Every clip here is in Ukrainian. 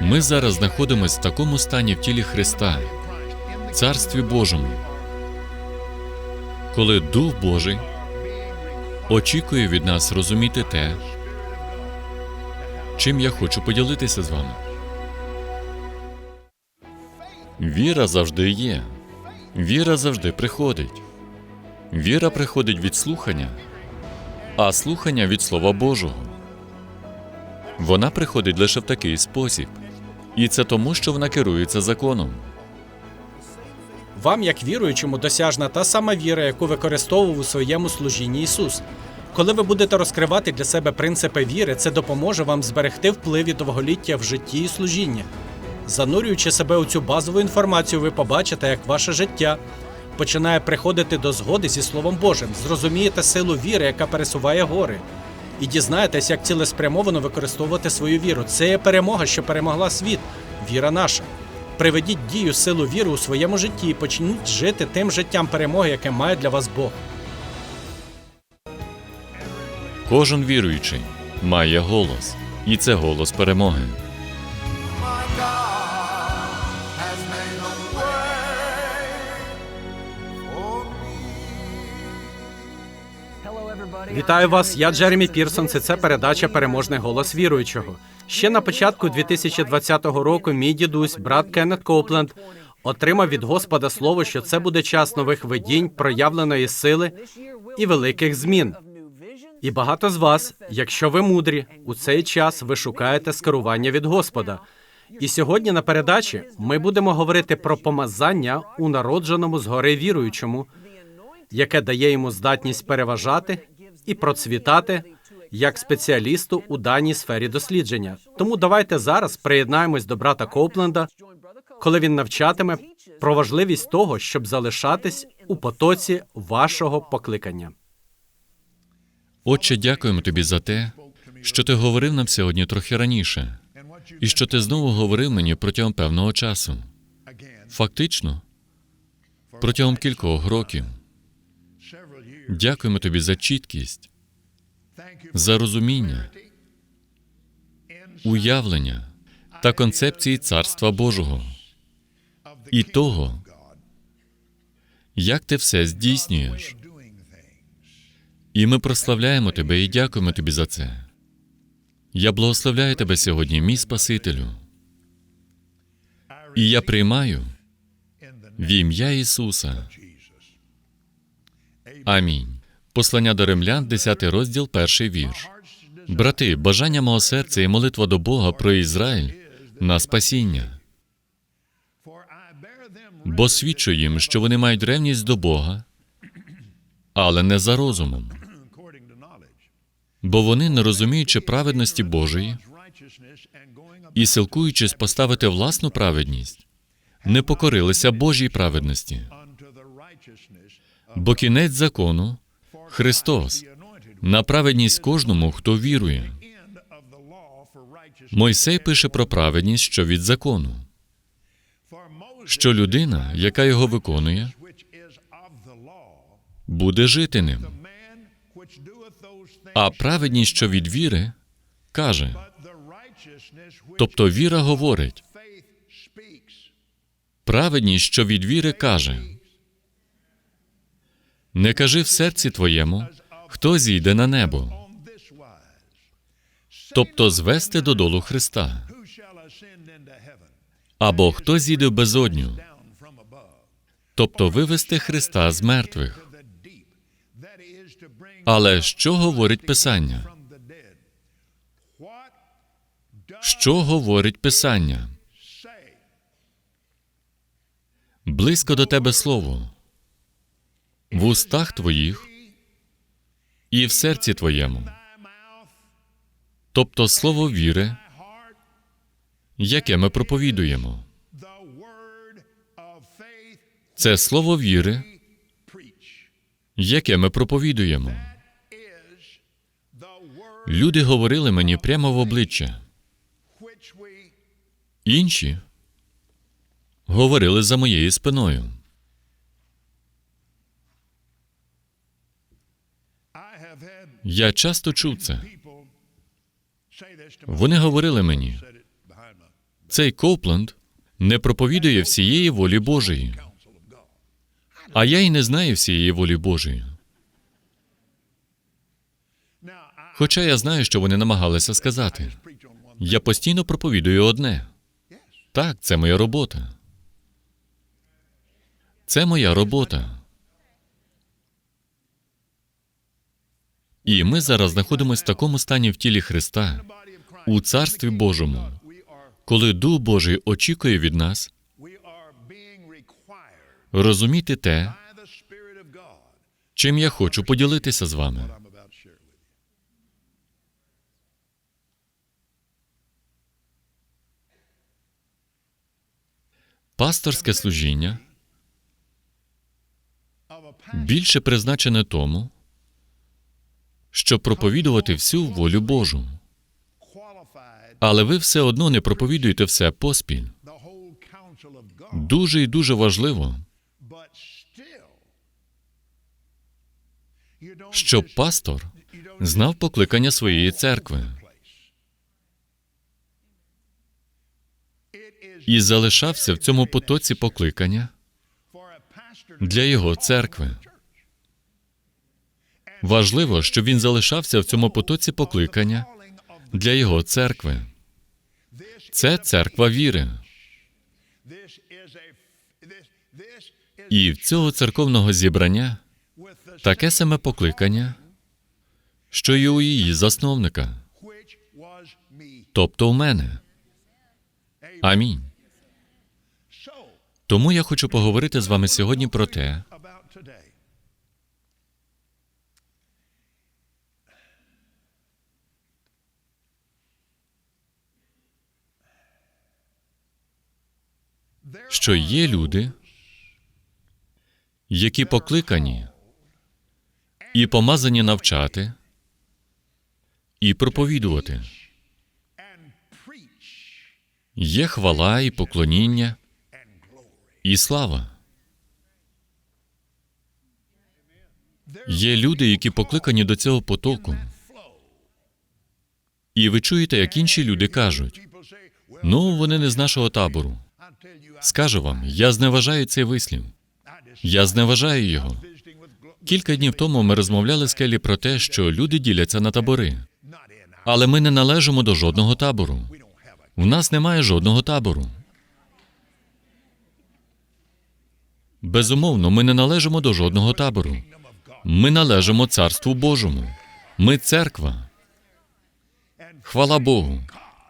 Ми зараз знаходимося в такому стані в тілі Христа, Царстві Божому, коли Дух Божий очікує від нас розуміти те, чим я хочу поділитися з вами. Віра завжди є. Віра завжди приходить. Віра приходить від слухання, а слухання від Слова Божого. Вона приходить лише в такий спосіб. І це тому, що вона керується законом. Вам, як віруючому, досяжна та сама віра, яку використовував у своєму служінні Ісус. Коли ви будете розкривати для себе принципи віри, це допоможе вам зберегти вплив і довголіття в житті і служінні. Занурюючи себе у цю базову інформацію, ви побачите, як ваше життя починає приходити до згоди зі Словом Божим, зрозумієте силу віри, яка пересуває гори, і дізнаєтесь, як цілеспрямовано використовувати свою віру. Це є перемога, що перемогла світ. Віра наша. Приведіть дію силу віри у своєму житті і почніть жити тим життям перемоги, яке має для вас Бог. Кожен віруючий має голос, і це голос перемоги. Вітаю вас, я Джеремі Пірсон. Це це передача Переможний голос віруючого. Ще на початку 2020 року мій дідусь, брат Кеннет Копленд, отримав від Господа слово, що це буде час нових видінь, проявленої сили і великих змін. І багато з вас, якщо ви мудрі, у цей час ви шукаєте скерування від Господа. І сьогодні на передачі ми будемо говорити про помазання у народженому згори віруючому, яке дає йому здатність переважати і процвітати як спеціалісту у даній сфері дослідження. Тому давайте зараз приєднаємось до брата Копленда, коли він навчатиме про важливість того, щоб залишатись у потоці вашого покликання. Отче, дякуємо тобі за те, що ти говорив нам сьогодні трохи раніше, і що ти знову говорив мені протягом певного часу. Фактично, протягом кількох років. Дякуємо тобі за чіткість, за розуміння, уявлення та концепції Царства Божого і того, як ти все здійснюєш. І ми прославляємо тебе і дякуємо тобі за це. Я благословляю тебе сьогодні, мій Спасителю. І я приймаю в ім'я Ісуса. Амінь. Послання до римлян, 10 розділ, перший вірш. Брати, бажання мого серця і молитва до Бога про Ізраїль на спасіння. Бо свідчу їм, що вони мають ревність до Бога, але не за розумом. Бо вони, не розуміючи праведності Божої і силкуючись поставити власну праведність, не покорилися Божій праведності. Бо кінець закону Христос на праведність кожному, хто вірує. Мойсей пише про праведність, що від закону, що людина, яка його виконує, буде жити ним. А праведність, що від віри, каже, тобто віра говорить, праведність, що від віри каже, не кажи в серці твоєму, хто зійде на небо, тобто звести додолу Христа, або хто зійде в безодню, тобто вивести Христа з мертвих. Але що говорить Писання? Що говорить Писання? Близько до тебе слово, в устах твоїх і в серці твоєму, тобто слово віри, яке ми проповідуємо. Це слово віри, яке ми проповідуємо. Люди говорили мені прямо в обличчя. Інші говорили за моєю спиною. Я часто чув це. Вони говорили мені, Цей Коупленд не проповідує всієї волі Божої. А я й не знаю всієї волі Божої. Хоча я знаю, що вони намагалися сказати. Я постійно проповідую одне. Так, це моя робота. Це моя робота. І ми зараз знаходимося в такому стані в тілі Христа, у Царстві Божому, коли Дух Божий очікує від нас розуміти те, чим я хочу поділитися з вами. Пасторське служіння більше призначене тому, щоб проповідувати всю волю Божу. Але ви все одно не проповідуєте все поспіль. Дуже і дуже важливо, щоб пастор знав покликання своєї церкви і залишався в цьому потоці покликання для його церкви. Важливо, щоб він залишався в цьому потоці покликання для його церкви. Це церква віри. І в цього церковного зібрання таке саме покликання, що й у її засновника, тобто в мене. Амінь. Тому я хочу поговорити з вами сьогодні про те, що є люди, які покликані і помазані навчати і проповідувати. Є хвала і поклоніння і слава. Є люди, які покликані до цього потоку. І ви чуєте, як інші люди кажуть: ну, вони не з нашого табору. Скажу вам, я зневажаю цей вислів. Я зневажаю його. Кілька днів тому ми розмовляли з Келі про те, що люди діляться на табори. Але ми не належимо до жодного табору. В нас немає жодного табору. Безумовно, ми не належимо до жодного табору. Ми належимо Царству Божому. Ми церква. Хвала Богу.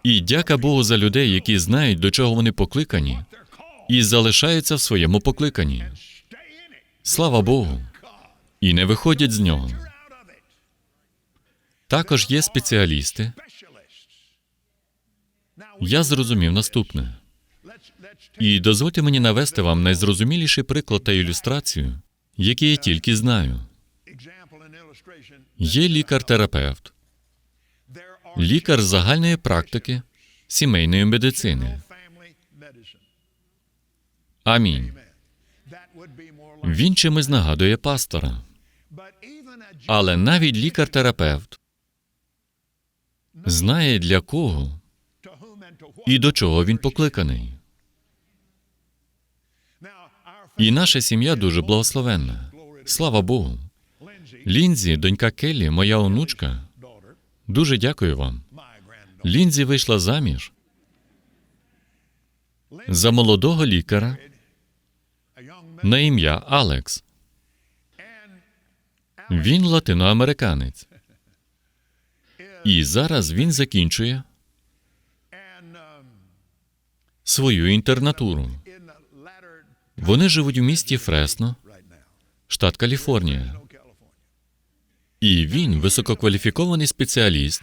І дяка Богу за людей, які знають, до чого вони покликані, і залишаються в своєму покликанні. Слава Богу. І не виходять з нього. Також є спеціалісти. Я зрозумів наступне. І дозвольте мені навести вам найзрозуміліший приклад та ілюстрацію, які я тільки знаю. Є лікар-терапевт, лікар загальної практики сімейної медицини. Амінь. Він чимось нагадує пастора. Але навіть лікар-терапевт знає для кого і до чого він покликаний. І наша сім'я дуже благословенна. Слава Богу. Лінзі, донька Келлі, моя онучка. Дуже дякую вам. Лінзі вийшла заміж за молодого лікаря на ім'я Алекс. Він латиноамериканець. І зараз він закінчує свою інтернатуру. Вони живуть в місті Фресно, штат Каліфорнія. І він висококваліфікований спеціаліст,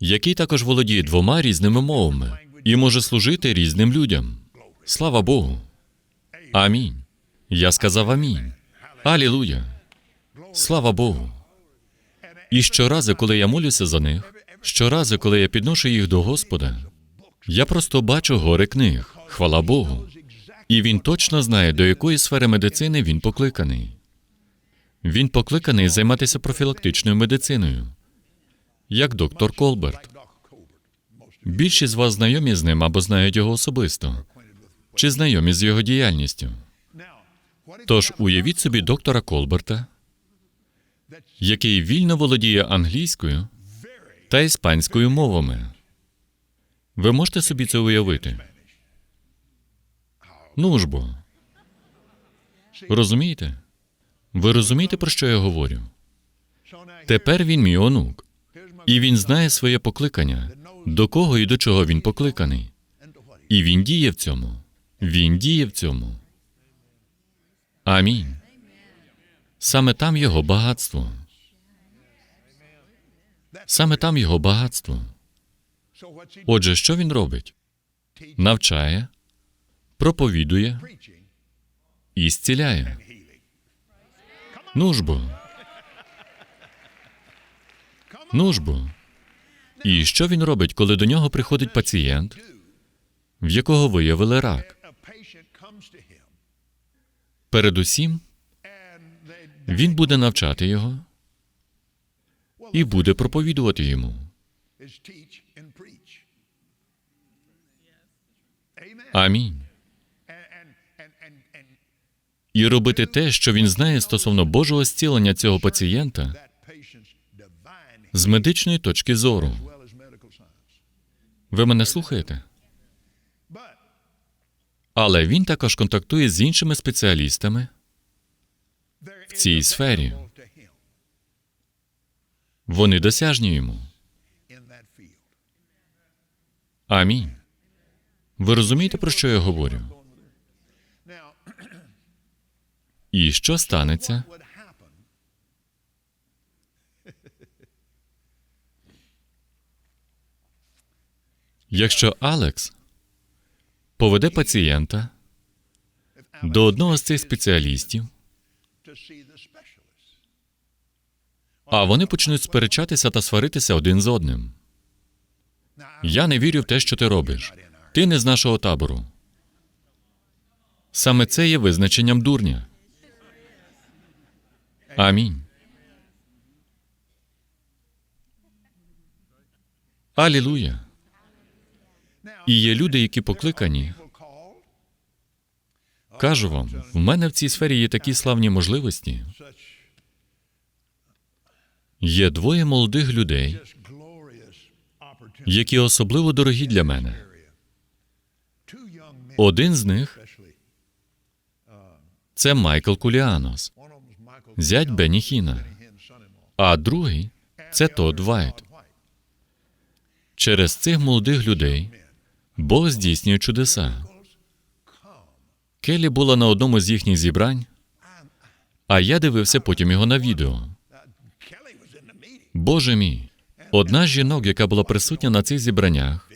який також володіє двома різними мовами і може служити різним людям. Слава Богу. Амінь. Я сказав амінь. Алілуя. Слава Богу. І щоразу, коли я молюся за них, щоразу, коли я підношу їх до Господа, я просто бачу гори книг. Хвала Богу. І він точно знає, до якої сфери медицини він покликаний. Він покликаний займатися профілактичною медициною, як доктор Колберт. Більшість з вас знайомі з ним або знають його особисто, чи знайомі з його діяльністю. Тож уявіть собі доктора Колберта, який вільно володіє англійською та іспанською мовами. Ви можете собі це уявити? Ну ж бо. Розумієте? Ви розумієте, про що я говорю? Тепер він мій онук, і він знає своє покликання, до кого і до чого він покликаний. І він діє в цьому. Він діє в цьому. Амінь. Саме там його багатство. Саме там його багатство. Отже, що він робить? Навчає, проповідує і зціляє. Ну ж. Ну. І що він робить, коли до нього приходить пацієнт, в якого виявили рак? Передусім, він буде навчати його і буде проповідувати йому. Амінь. І робити те, що він знає стосовно Божого зцілення цього пацієнта з медичної точки зору. Ви мене слухаєте? Але він також контактує з іншими спеціалістами в цій сфері. Вони досяжні йому. Амінь. Ви розумієте, про що я говорю? І що станеться? Якщо Алекс поведе пацієнта до одного з цих спеціалістів, а вони почнуть сперечатися та сваритися один з одним. Я не вірю в те, що ти робиш. Ти не з нашого табору. Саме це є визначенням дурня. Амінь. Алілуя. І є люди, які покликані. Кажу вам, в мене в цій сфері є такі славні можливості. Є двоє молодих людей, які особливо дорогі для мене. Один з них це Майкл Куліанос, зять Бенні Хіна, а другий це Тодд Вайт. Через цих молодих людей Бог здійснює чудеса. Келі була на одному з їхніх зібрань, а я дивився потім його на відео. Боже мій, одна з жінок, яка була присутня на цих зібраннях,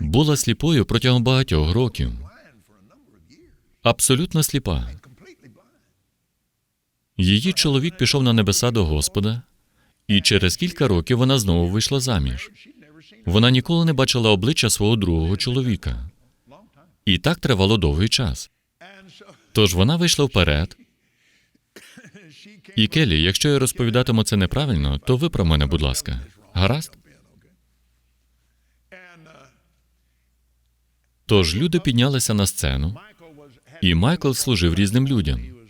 була сліпою протягом багатьох років. Абсолютно сліпа. Її чоловік пішов на небеса до Господа, і через кілька років вона знову вийшла заміж. Вона ніколи не бачила обличчя свого другого чоловіка. І так тривало довгий час. Тож вона вийшла вперед. І Келі, якщо я розповідатиму це неправильно, то ви про мене, будь ласка. Гаразд? Тож люди піднялися на сцену, і Майкл служив різним людям.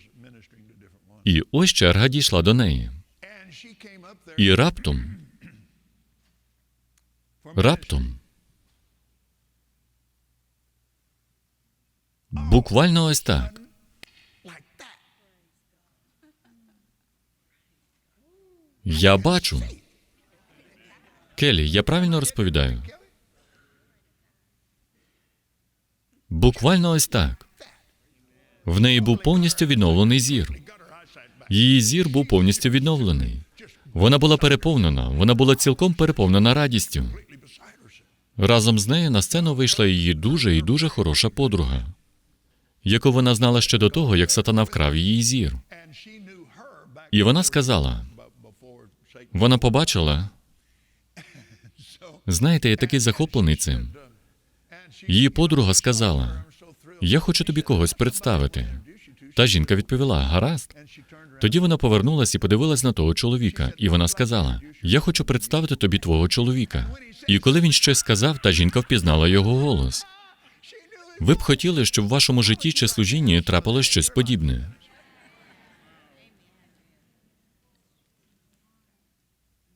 І ось черга дійшла до неї. І раптом, раптом, буквально ось так. Я бачу. Келі, я правильно розповідаю? Буквально ось так. В неї був повністю відновлений зір. Її зір був повністю відновлений. Вона була переповнена, вона була цілком переповнена радістю. Разом з нею на сцену вийшла її дуже і дуже хороша подруга, яку вона знала ще до того, як сатана вкрав її зір. І вона сказала: вона побачила. Знаєте, я такий захоплений цим. Її подруга сказала: Я хочу тобі когось представити. Та жінка відповіла: гаразд. Тоді вона повернулась і подивилась на того чоловіка, і вона сказала: Я хочу представити тобі твого чоловіка. І коли він щось сказав, та жінка впізнала його голос. Ви б хотіли, щоб в вашому житті чи служінні трапилось щось подібне.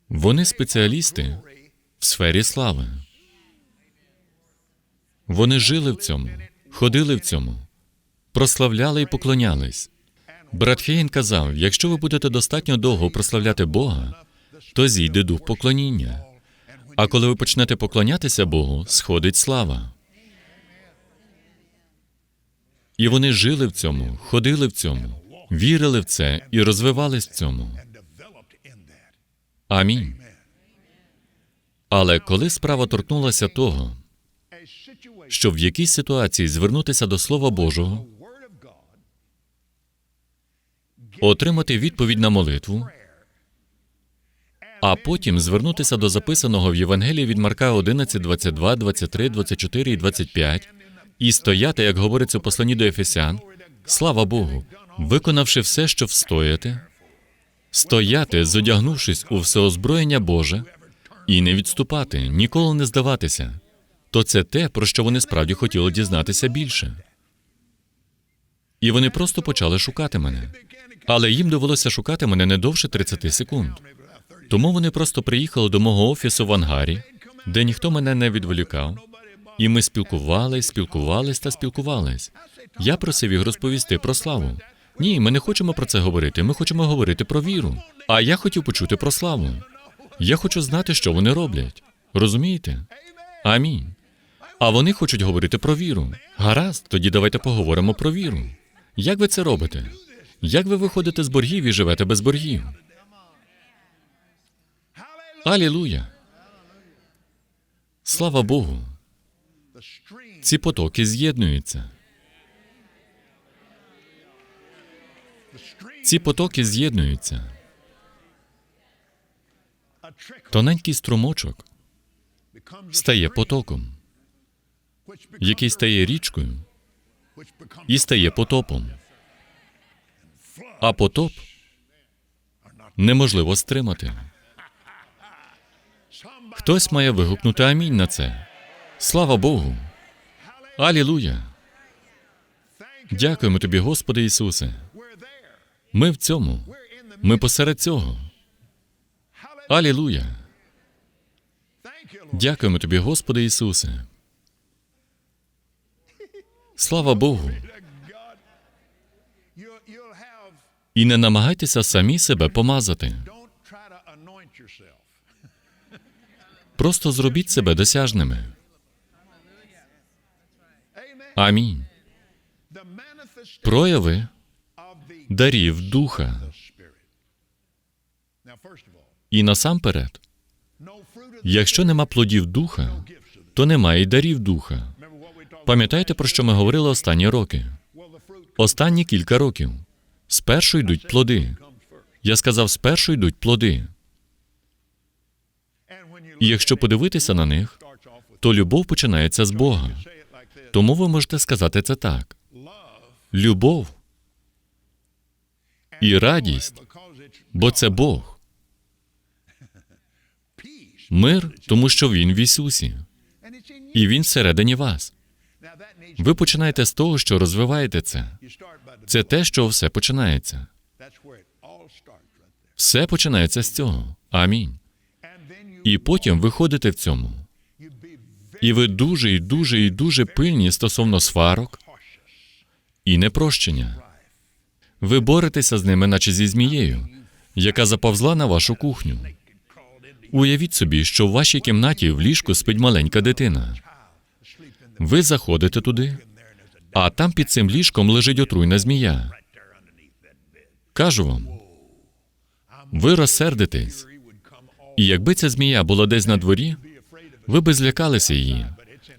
Вони спеціалісти в сфері слави. Вони жили в цьому, ходили в цьому, прославляли і поклонялись. Брат Хейн казав: якщо ви будете достатньо довго прославляти Бога, то зійде дух поклоніння. А коли ви почнете поклонятися Богу, сходить слава. І вони жили в цьому, ходили в цьому, вірили в це і розвивались в цьому. Амінь. Але коли справа торкнулася того, щоб в якійсь ситуації звернутися до Слова Божого, отримати відповідь на молитву, а потім звернутися до записаного в Євангелії від Марка 11, 22, 23, 24 і 25 і стояти, як говориться в посланні до Ефесян, слава Богу, виконавши все, що встояти, стояти, зодягнувшись у всеозброєння Боже, і не відступати, ніколи не здаватися, то це те, про що вони справді хотіли дізнатися більше. І вони просто почали шукати мене. Але їм довелося шукати мене не довше 30 секунд. Тому вони просто приїхали до мого офісу в ангарі, де ніхто мене не відволікав, і ми спілкувались, спілкувались та спілкувались. Я просив їх розповісти про славу. Ні, ми не хочемо про це говорити. Ми хочемо говорити про віру. А я хотів почути про славу. Я хочу знати, що вони роблять. Розумієте? Амінь. А вони хочуть говорити про віру. Гаразд, тоді давайте поговоримо про віру. Як ви це робите? Як ви виходите з боргів і живете без боргів? Алілуя! Слава Богу! Ці потоки з'єднуються. Ці потоки з'єднуються. Тоненький струмочок стає потоком, який стає річкою і стає потопом. А потоп неможливо стримати. Хтось має вигукнути амінь на це. Слава Богу! Алілуя! Дякуємо тобі, Господи Ісусе. Ми в цьому. Ми посеред цього. Алілуя! Дякуємо тобі, Господи Ісусе. Слава Богу! І не намагайтеся самі себе помазати. Просто зробіть себе досяжними. Амінь. Прояви дарів духа. І насамперед, якщо нема плодів духа, то немає й дарів духа. Пам'ятаєте, про що ми говорили останні роки? Останні кілька років. Спершу йдуть плоди. Я сказав, спершу йдуть плоди. І якщо подивитися на них, то любов починається з Бога. Тому ви можете сказати це так: любов і радість, бо це Бог. Мир, тому що Він в Ісусі, і Він всередині вас. Ви починаєте з того, що розвиваєте це. Це те, що все починається. Все починається з цього. Амінь. І потім ви ходите в цьому. І ви дуже і дуже і дуже пильні стосовно сварок і непрощення. Ви боретеся з ними, наче зі змією, яка заповзла на вашу кухню. Уявіть собі, що в вашій кімнаті в ліжку спить маленька дитина. Ви заходите туди, а там під цим ліжком лежить отруйна змія. Кажу вам, ви розсердитесь. І якби ця змія була десь на дворі, ви би злякалися її.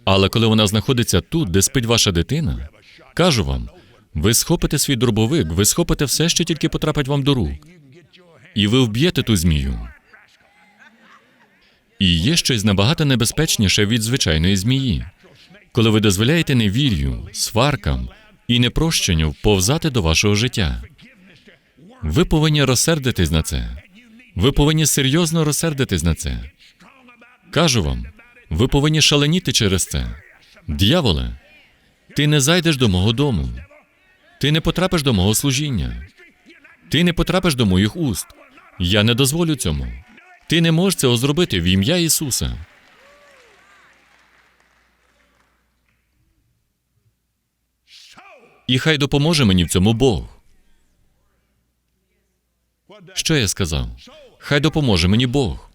Але коли вона знаходиться тут, де спить ваша дитина, кажу вам, ви схопите свій дробовик, ви схопите все, що тільки потрапить вам до рук, і ви вб'єте ту змію. І є щось набагато небезпечніше від звичайної змії, коли ви дозволяєте невір'ю, сваркам і непрощенню вповзати до вашого життя. Ви повинні розсердитись на це. Ви повинні серйозно розсердитись на це. Кажу вам, ви повинні шаленіти через це. Д'яволе, ти не зайдеш до мого дому. Ти не потрапиш до мого служіння. Ти не потрапиш до моїх уст. Я не дозволю цьому. Ти не можеш цього зробити в ім'я Ісуса. І хай допоможе мені в цьому Бог. Що я сказав? Хай допоможе мені Бог.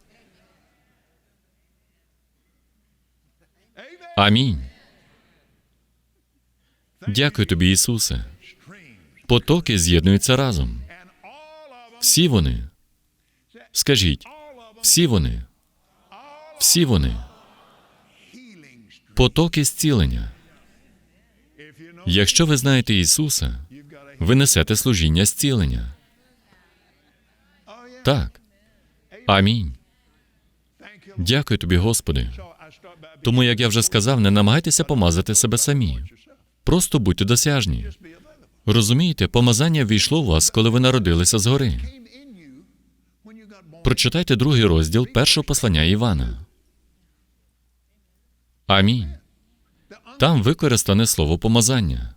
Амінь. Дякую тобі, Ісусе. Потоки з'єднуються разом. Всі вони. Скажіть, всі вони. Всі вони. Потоки зцілення. Якщо ви знаєте Ісуса, ви несете служіння зцілення. Так. Амінь. Дякую тобі, Господи. Тому, як я вже сказав, не намагайтеся помазати себе самі. Просто будьте досяжні. Розумієте, помазання війшло у вас, коли ви народилися згори. Прочитайте другий розділ першого послання Івана. Амінь. Там використане слово помазання.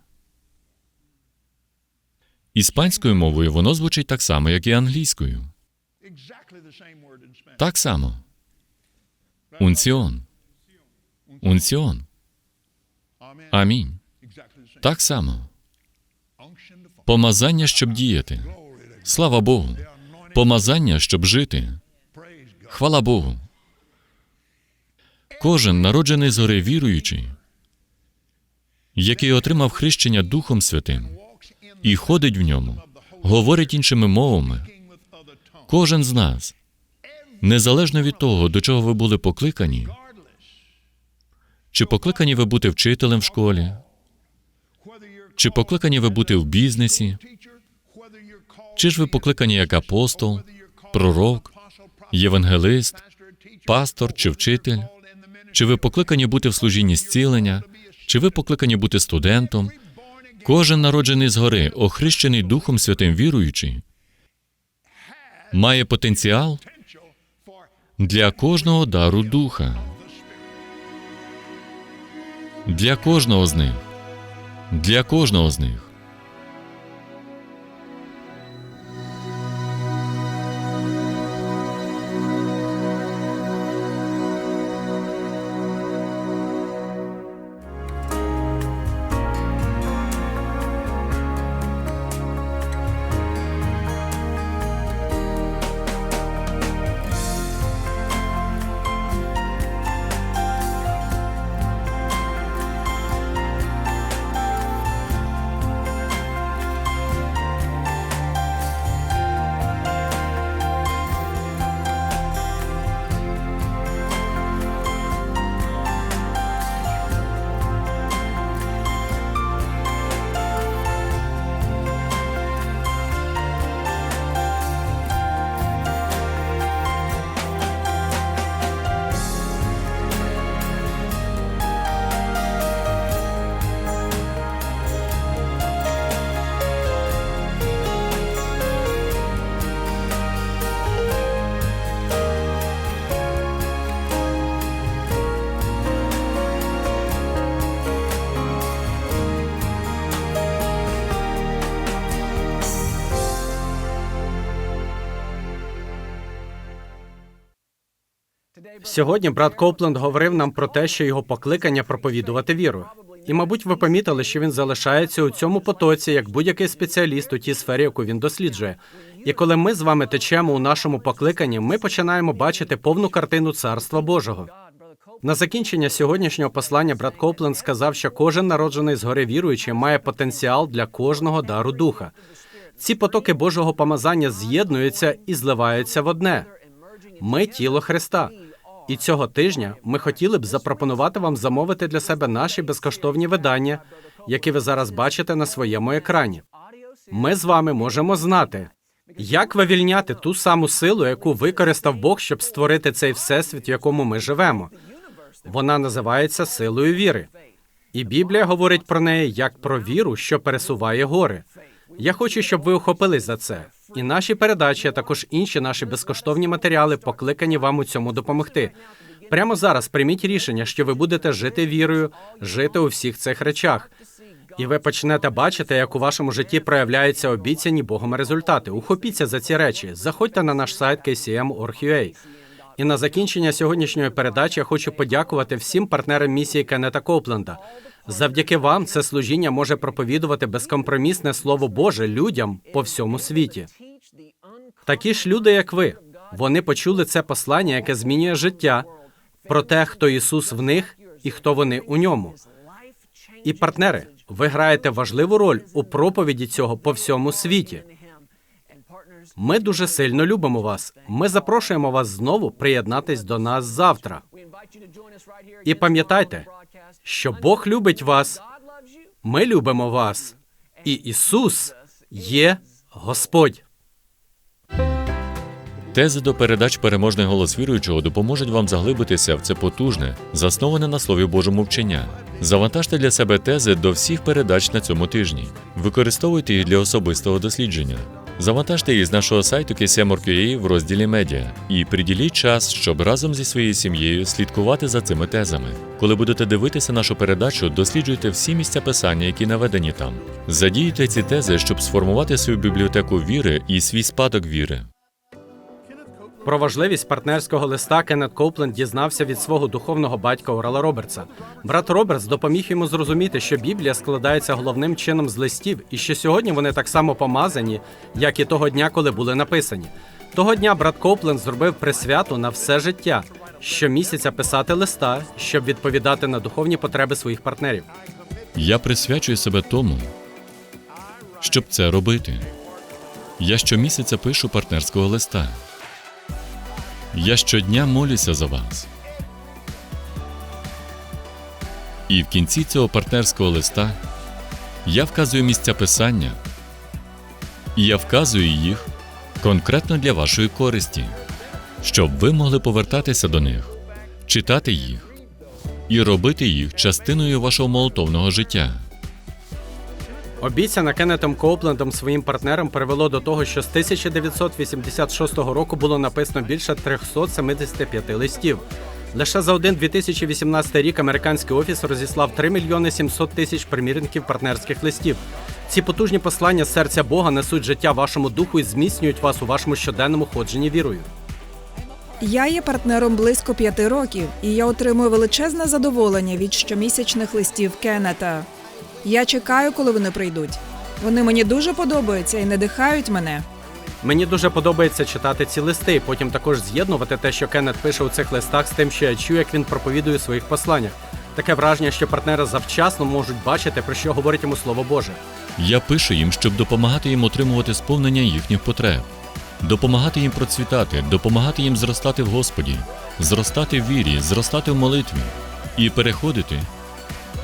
Іспанською мовою воно звучить так само, як і англійською. Так само. Унціон. Унціон. Амінь. Так само. Помазання, щоб діяти. Слава Богу. Помазання, щоб жити. Хвала Богу. Кожен народжений згори віруючий, який отримав хрещення Духом Святим і ходить в ньому, говорить іншими мовами. Кожен з нас, незалежно від того, до чого ви були покликані, чи покликані ви бути вчителем в школі, чи покликані ви бути в бізнесі, чи ж ви покликані як апостол, пророк, євангелист, пастор чи вчитель, чи ви покликані бути в служінні зцілення, чи ви покликані бути студентом, кожен народжений згори, охрещений Духом Святим віруючий, має потенціал для кожного дару духа. Для кожного з них. Для кожного з них. Сьогодні брат Копленд говорив нам про те, що його покликання проповідувати віру. І, мабуть, ви помітили, що він залишається у цьому потоці як будь-який спеціаліст у тій сфері, яку він досліджує. І коли ми з вами течемо у нашому покликанні, ми починаємо бачити повну картину царства Божого. На закінчення сьогоднішнього послання брат Копленд сказав, що кожен народжений згори віруючий має потенціал для кожного дару духа. Ці потоки Божого помазання з'єднуються і зливаються в одне. Ми тіло Христа. І цього тижня ми хотіли б запропонувати вам замовити для себе наші безкоштовні видання, які ви зараз бачите на своєму екрані. Ми з вами можемо знати, як вивільняти ту саму силу, яку використав Бог, щоб створити цей всесвіт, в якому ми живемо. Вона називається силою віри. І Біблія говорить про неї як про віру, що пересуває гори. Я хочу, щоб ви ухопились за це. І наші передачі, а також інші наші безкоштовні матеріали покликані вам у цьому допомогти. Прямо зараз прийміть рішення, що ви будете жити вірою, жити у всіх цих речах. І ви почнете бачити, як у вашому житті проявляються обіцяні Богом результати. Ухопіться за ці речі. Заходьте на наш сайт kcm.org.ua. І на закінчення сьогоднішньої передачі я хочу подякувати всім партнерам місії Кеннета Копленда. Завдяки вам це служіння може проповідувати безкомпромісне слово Боже людям по всьому світі. Такі ж люди, як ви, вони почули це послання, яке змінює життя про те, хто Ісус в них і хто вони у ньому. І партнери, ви граєте важливу роль у проповіді цього по всьому світі. Ми дуже сильно любимо вас. Ми запрошуємо вас знову приєднатись до нас завтра. І пам'ятайте, що Бог любить вас, ми любимо вас, і Ісус є Господь. Тези до передач Переможний голос віруючого допоможуть вам заглибитися в це потужне, засноване на Слові Божому вчення. Завантажте для себе тези до всіх передач на цьому тижні. Використовуйте їх для особистого дослідження. Завантажте її з нашого сайту KCM.org.ua в розділі Медіа і приділіть час, щоб разом зі своєю сім'єю слідкувати за цими тезами. Коли будете дивитися нашу передачу, досліджуйте всі місця писання, які наведені там. Задіюйте ці тези, щоб сформувати свою бібліотеку віри і свій спадок віри. Про важливість партнерського листа Кеннет Коупленд дізнався від свого духовного батька Орала Робертса. Брат Робертс допоміг йому зрозуміти, що Біблія складається головним чином з листів, і що сьогодні вони так само помазані, як і того дня, коли були написані. Того дня брат Коупленд зробив присвяту на все життя, щомісяця писати листа, щоб відповідати на духовні потреби своїх партнерів. Я присвячую себе тому, щоб це робити. Я щомісяця пишу партнерського листа. Я щодня молюся за вас. І в кінці цього партнерського листа я вказую місця писання, і я вказую їх конкретно для вашої користі, щоб ви могли повертатися до них, читати їх і робити їх частиною вашого молитовного життя. Обіцяне Кеннетом Коуплендом своїм партнерам привело до того, що з 1986 року було написано більше 375 листів. Лише за один 2018 рік американський офіс розіслав 3 мільйони 700 тисяч примірників партнерських листів. Ці потужні послання серця Бога несуть життя вашому духу і зміцнюють вас у вашому щоденному ходженні вірою. Я є партнером близько п'яти років, і я отримую величезне задоволення від щомісячних листів Кеннета. Я чекаю, коли вони прийдуть. Вони мені дуже подобаються і надихають мене. Мені дуже подобається читати ці листи, і потім також з'єднувати те, що Кеннет пише у цих листах, з тим, що я чую, як він проповідує у своїх посланнях. Таке враження, що партнери завчасно можуть бачити, про що говорить йому Слово Боже. Я пишу їм, щоб допомагати їм отримувати сповнення їхніх потреб, допомагати їм процвітати, допомагати їм зростати в Господі, зростати в вірі, зростати в молитві і переходити